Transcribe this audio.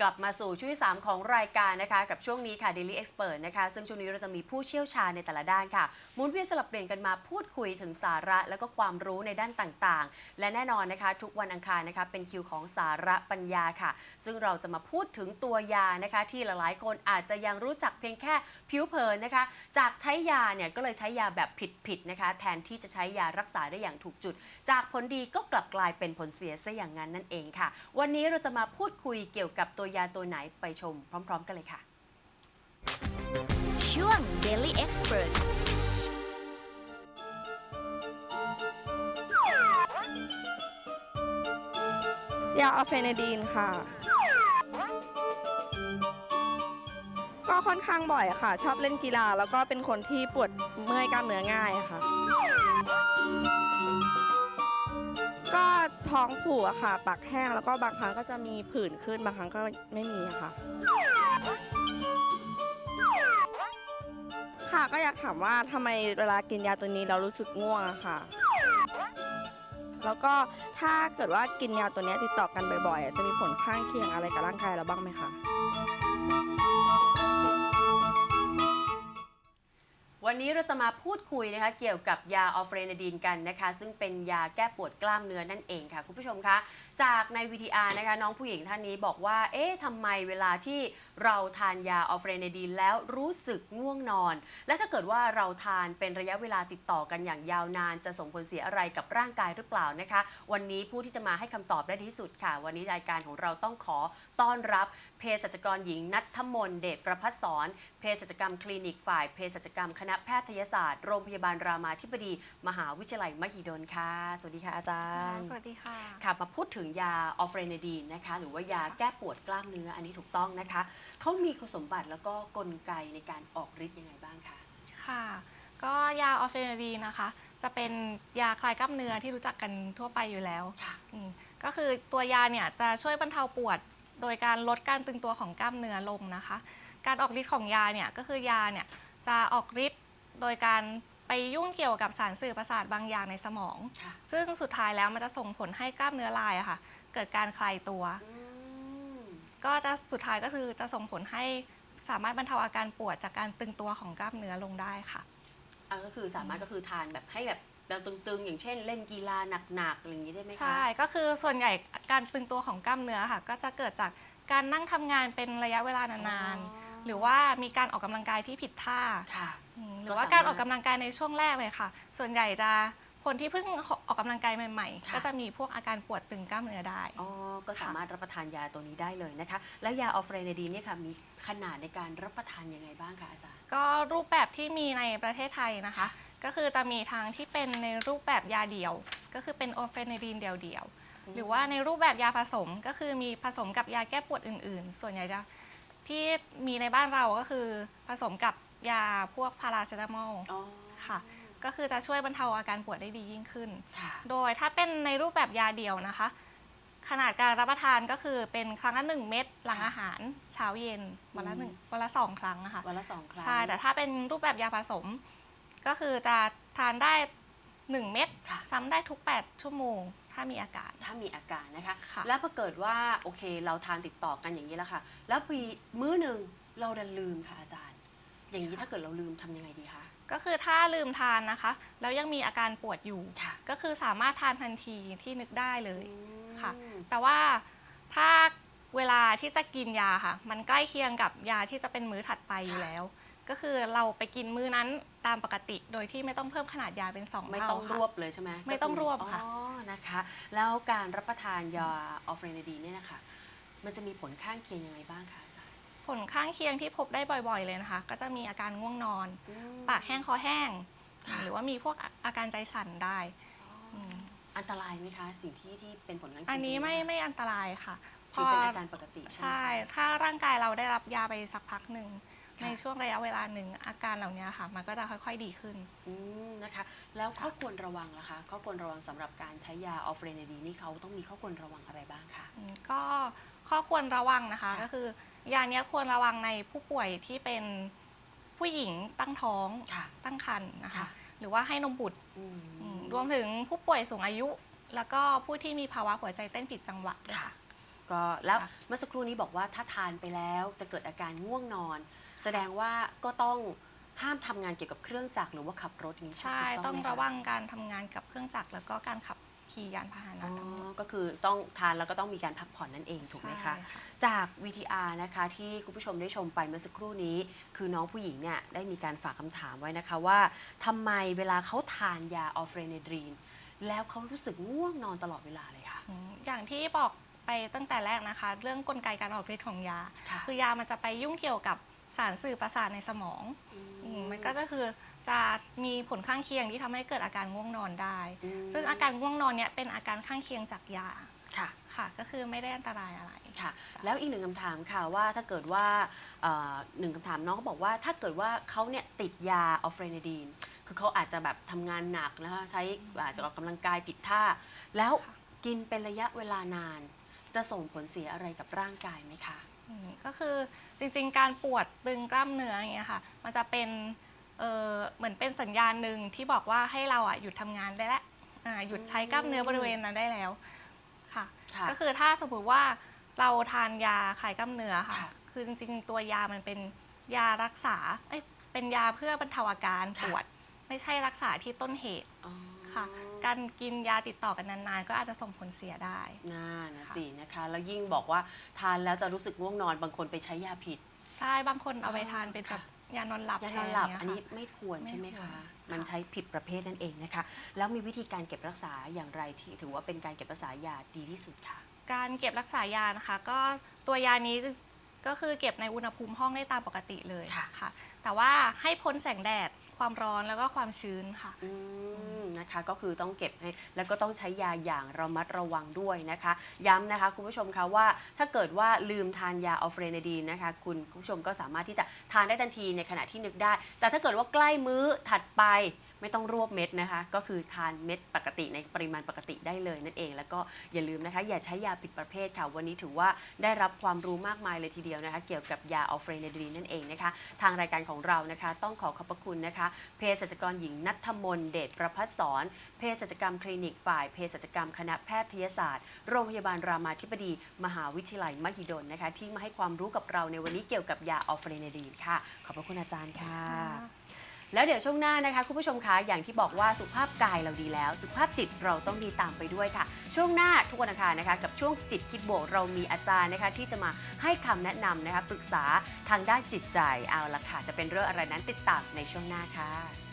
กลับมาสู่ช่วงที่ 3 ของรายการนะคะกับช่วงนี้ค่ะ Daily Expert นะคะซึ่งช่วงนี้เราจะมีผู้เชี่ยวชาญในแต่ละด้านค่ะหมุนเวียนสลับเปลี่ยนกันมาพูดคุยถึงสาระและก็ความรู้ในด้านต่างๆ และแน่นอนนะคะทุกวันอังคารนะคะเป็นคิวของสาระปัญญาค่ะ ซึ่งเราจะมาพูดถึงตัวยานะคะ ที่หลายๆ คนอาจจะยังรู้จักเพียงแค่ผิวเผินนะคะ จากใช้ยาเนี่ยก็เลยใช้ยาแบบผิดๆนะคะ แทนที่จะใช้ยารักษาได้อย่างถูกจุด จากผลดีก็กลับกลายเป็นผลเสียซะอย่างนั้นนั่นเองค่ะ วันนี้เราจะมาพูดคุยเกี่ยวกับตัวยาตัวไหนไปชม พร้อม ๆ กันเลยค่ะ ช่วง Daily Expert ยาออร์เฟเนดีนค่ะ ก็ค่อนข้างบ่อยอะค่ะ ชอบเล่นกีฬา แล้วก็เป็นคนที่ปวดเมื่อยกล้ามเนื้อง่ายอะค่ะ ก็ท้องผูกอะค่ะ ปากแห้งแล้วก็บางครั้งก็จะมีผื่นขึ้นบางครั้งก็ไม่มีอะค่ะ ค่ะก็อยากถามว่าทำไมเวลากินยาตัวนี้เรารู้สึกง่วงอะค่ะ แล้วก็ถ้าเกิดว่ากินยาตัวเนี้ยติดต่อกันบ่อยๆอะจะมีผลข้างเคียงอะไรกับร่างกายเราบ้างไหมคะ วันนี้เราจะมาพูดคุยนะคะเกี่ยวกับยาออฟเรนาดีนกันนะคะ ซึ่งเป็นยาแก้ปวดกล้ามเนื้อนั่นเองค่ะ คุณผู้ชมคะ จากใน VTR นะคะน้องผู้หญิงท่านนี้บอกว่า เอ๊ะทำไมเวลาที่เราทานยาออฟเรนาดีนแล้วรู้สึกง่วงนอน และถ้าเกิดว่าเราทานเป็นระยะเวลาติดต่อกันอย่างยาวนาน จะส่งผลเสียอะไรกับร่างกายหรือเปล่านะคะ วันนี้ผู้ที่จะมาให้คำตอบได้ที่สุดค่ะ วันนี้รายการของเราต้องขอต้อนรับเภสัชกรหญิงนัทมนต์เดชประพัฒสอนเภสัชกรรมคลินิกฝ่ายเภสัชกรรมคณะแพทยศาสตร์ โรงพยาบาลรามาธิบดี มหาวิทยาลัยมหิดลค่ะ สวัสดีค่ะอาจารย์ สวัสดีค่ะ ค่ะ มาพูดถึงยาออฟเรนาดีนนะคะ หรือว่ายาแก้ปวดกล้ามเนื้ออันนี้ถูกต้องนะคะ เขามีคุณสมบัติแล้วก็กลไกในการออกฤทธิ์ยังไงบ้างคะ ค่ะ ก็ยาออฟเฟนดีนะคะ จะเป็นยาคลายกล้ามเนื้อที่รู้จักกันทั่วไปอยู่แล้วค่ะอืมก็คือตัวยาเนี่ยจะช่วยบรรเทาปวด โดยการลดการตึงตัวของกล้ามเนื้อลงนะคะ การออกฤทธิ์ของยาเนี่ยก็คือยาเนี่ยจะออกฤทธิ์โดยการไปยุ่งเกี่ยวกับสารสื่อประสาทบางอย่างในสมองค่ะซึ่งสุดท้ายแล้วมันจะส่งผลให้กล้ามเนื้อลายอะค่ะ เกิดการคลายตัวอืมก็จะสุดท้ายก็คือจะส่งผลให้สามารถบรรเทาอาการปวดจากการตึงตัวของกล้ามเนื้อลงได้ค่ะ อะก็คือสามารถก็คือทานแบบให้แบบ เราตึงๆ อย่างเช่น เล่นกีฬาหนักๆอะไรอย่างนี้ได้ไหมคะ ใช่ก็คือส่วนใหญ่การตึงตัวของกล้ามเนื้อค่ะ ก็จะเกิดจากการนั่งทำงานเป็นระยะเวลานานอ๋อ ๆ หรือว่ามีการออกกำลังกายที่ผิดท่า ค่ะ อืมหก็รือว่าสามารถการออกกำลังกายในช่วงแรกเลยค่ะ ส่วนใหญ่จะคนที่เพิ่งออกกำลังกายใหม่ๆ ค่ะ ก็จะมีพวกอาการปวดตึงกล้ามเนื้อได้ อ๋อ ก็สามารถรับประทานยาตัวนี้ได้เลยนะคะ แล้วยาออฟเรนาดีนเนี่ยค่ะมีขนาดในการรับประทานยังไงบ้างคะอาจารย์ ก็รูปแบบที่มีในประเทศไทยนะคะ ก็คือจะมีทางที่เป็นในรูปแบบยาเดี่ยว ก็คือเป็นโอเฟนดีนเดี่ยวๆ หรือว่าในรูปแบบยาผสมก็คือมีผสมกับยาแก้ปวดอื่น ๆ ส่วนใหญ่จะที่มีในบ้านเราก็คือผสมกับยาพวกพาราเซตามอลอ๋อค่ะ ก็คือจะช่วยบรรเทาอาการปวดได้ดียิ่งขึ้นค่ะโดยถ้าเป็นในรูปแบบยาเดียวนะคะ ขนาดการรับประทานก็คือเป็นครั้งละหนึ่งเม็ดหลังอาหาร เช้าเย็นวันละหนึ่งวันละสองครั้งนะคะวันละสองครั้งใช่แต่ถ้าเป็นรูปแบบยาผสม ก็คือจะทานได้ 1 เม็ดค่ะ ซ้ำได้ทุก 8 ชั่วโมง ถ้ามีอาการ ถ้ามีอาการนะคะ ค่ะ แล้วพอเกิดว่าโอเคเราทานติดต่อกันอย่างนี้แล้วค่ะ แล้วปีมื้อหนึ่งเราดันลืมค่ะอาจารย์ อย่างนี้ถ้าเกิดเราลืมทำยังไงดีคะ ก็คือถ้าลืมทานนะคะ แล้วยังมีอาการปวดอยู่ ค่ะ ก็คือสามารถทานทันทีที่นึกได้เลยอืมค่ะแต่ว่าถ้าเวลาที่จะกินยาค่ะ มันใกล้เคียงกับยาที่จะเป็นมื้อถัดไปอยู่แล้ว ก็คือเราไปกินมื้อนั้นตามปกติ โดยที่ไม่ต้องเพิ่มขนาดยาเป็น2ไม่เท่าต้องรค่ะวบเลยใช่ไหมไม่ต้องรวบค่ะ อ๋อนะคะ แล้วการรับประทานยาออฟเรนาดีนเนี่ยนะคะ มันจะมีผลข้างเคียงยังไงบ้างคะอาจารย์ผลข้างเคียงที่พบได้บ่อยๆเลยนะคะ ก็จะมีอาการง่วงนอน อืม ปากแห้งคอแห้ง ค่ะ หรือว่ามีพวกอาการใจสั่นได้มอันตรายไหมคะ สิ่งที่ที่เป็นผลข้างเคียงอันนี้ไม่ตรงไม่อันตรายค่ะคือเป็นอาการปกติใช่ไหมใช่ คะถ้าร่างกายเราได้รับยาไปสักพักหนึ่งค่ะ ในช่วงระยะเวลาหนึ่งอาการเหล่านี้ค่ะ มันก็จะค่อย ๆ ดีขึ้นอืมนะคะ แล้วข้อควรระวังล่ะคะข้อควรระวังสำหรับการใช้ยาออฟเรนาดีนนี่เขาต้องมีข้อควรระวังอะไรบ้างคะอืมก็ข้อควรระวังนะคะค่ะก็คือยาเนี้ยควรระวังในผู้ป่วยที่เป็นผู้หญิงตั้งท้องค่ะตั้งครรภ์นะคะค่ะหรือว่าให้นมบุตรอืมอืมรวมถึงผู้ป่วยสูงอายุ แล้วก็ผู้ที่มีภาวะหัวใจเต้นผิดจังหวะด้วยค่ะค่ะก็แล้วค่ะเมื่อสักครู่นี้บอกว่าถ้าทานไปแล้วจะเกิดอาการง่วงนอน แสดงว่าก็ต้องห้ามทำงานเกี่ยวกับเครื่องจักรหรือว่าขับรถอย่างนี้ใช่ถูกต้องไหมคระวังการทำงานกับเครื่องจักรแล้วก็การขับขี่ยานพาหนะอ๋อทั้งหมดก็คือต้องทานแล้วก็ต้องมีการพักผ่อนนั่นเองถูกไหมคะ ใช่ค่ะจาก VTR นะคะที่คุณผู้ชมได้ชมไปเมื่อสักครู่นี้ คือน้องผู้หญิงเนี่ยได้มีการฝากคำถามไว้นะคะว่าทำไมเวลาเขาทานยาออฟเรเนดรีน แล้วเขารู้สึกง่วงนอนตลอดเวลาเลยค่ะ อืมอย่างที่บอกไปตั้งแต่แรกนะคะ เรื่องกลไกการออกฤทธิ์ของยา ค่ะ คือยามันจะไปยุ่งเกี่ยวกับ สารสื่อประสาทในสมองอืมมันก็จะคือจะมีผลข้างเคียงที่ทำให้เกิดอาการง่วงนอนได้ อืม ซึ่งอาการง่วงนอนเนี่ยเป็นอาการข้างเคียงจากยาค่ะ ค่ะ ก็คือไม่ได้อันตรายอะไร ค่ะ แล้วอีกหนึ่งคำถามค่ะว่าถ้าเกิดว่าเอ่อหนึ่งคำถามน้องก็บอกว่าถ้าเกิดว่าเขาเนี่ยติดยาออฟเรเนดีนคือเขาอาจจะแบบทำงานหนักนะคะใช้อาจจะออกกำลังกายผิดท่า แล้วกินเป็นระยะเวลานาน จะส่งผลเสียอะไรกับร่างกายไหมคะ อืมก็คือจริงๆ การปวดตึงกล้ามเนื้ออย่างเงี้ยค่ะ มันจะเป็นเอ่อเหมือนเป็นสัญญาณหนึ่งที่บอกว่าให้เราอะหยุดทำงานได้แล้วอ่าหยุดใช้กล้ามเนื้อบริเวณนั้นได้แล้วค่ะค่ะ ก็คือถ้าสมมติว่าเราทานยาคลายกล้ามเนื้อค่ะค่ะคือจริงๆ ตัวยามันเป็นยารักษาเอ้ยเป็นยาเพื่อบรรเทาอาการปวด ไม่ใช่รักษาที่ต้นเหตุอ๋อ ค่ะ การกินยาติดต่อกันนานๆ ก็อาจจะส่งผลเสียได้น่านะสินะคะ แล้วยิ่งบอกว่าทานแล้วจะรู้สึกง่วงนอน บางคนไปใช้ยาผิด ใช่บางคนเอาไปทานเป็นแบบยานอนหลับยานอนหลับแทอันนี้เยค่ะไม่ควรใช่ไหมไม่ควคะรมันค่ะใช้ผิดประเภทนั่นเองนะคะ แล้วมีวิธีการเก็บรักษาอย่างไรที่ถือว่าเป็นการเก็บรักษายาดีที่สุดค่ะ การเก็บรักษายานะคะ ก็ตัวยานี้ก็คือเก็บในอุณหภูมิห้องได้ตามปกติเลยค่ะค่ะแต่ว่าให้พ้นแสงแดดความร้อนแล้วก็ความชื้นค่ะอืม นะคะ ก็คือต้องเก็บให้แล้วก็ต้องใช้ยาอย่างระมัดระวังด้วยนะคะ ย้ำนะคะคุณผู้ชมคะว่าถ้าเกิดว่าลืมทานยาอัลเฟรนดีนนะคะคุณผู้ชมก็สามารถที่จะทานได้ทันทีในขณะที่นึกได้ แต่ถ้าเกิดว่าใกล้มื้อถัดไป ไม่ต้องรวบเม็ดนะคะ ก็คือทานเม็ดปกติในปริมาณปกติได้เลยนั่นเอง แล้วก็อย่าลืมนะคะ อย่าใช้ยาผิดประเภทค่ะ วันนี้ถือว่าได้รับความรู้มากมายเลยทีเดียวนะคะ เกี่ยวกับยาอัลเฟรเนดีนนั่นเองนะคะ ทางรายการของเรานะคะ ต้องขอขอบพระคุณนะคะเภสัชกรหญิงนัทมนเดชประพัฒสอนเภสัชกรรมคลินิกฝ่ายเภสัชกรรมคณะแพทยศาสตร์ โรงพยาบาลรามาธิบดี มหาวิทยาลัยมหิดลนะคะ ที่มาให้ความรู้กับเราในวันนี้เกี่ยวกับยาอัลเฟรเนดีนค่ะ ขอบพระคุณอาจารย์ค่ะ แล้วเดี๋ยวช่วงหน้านะคะคุณผู้ชมคะอย่างที่บอกว่าสุขภาพกายเราดีแล้ว สุขภาพจิตเราต้องดีตามไปด้วยค่ะ ช่วงหน้าทุกวันอังคารนะคะ กับช่วงจิตคิดบวกเรามีอาจารย์นะคะที่จะมาให้คำแนะนำนะคะปรึกษาทางด้านจิตใจเอาละค่ะจะเป็นเรื่องอะไรนั้นติดตามในช่วงหน้าค่ะ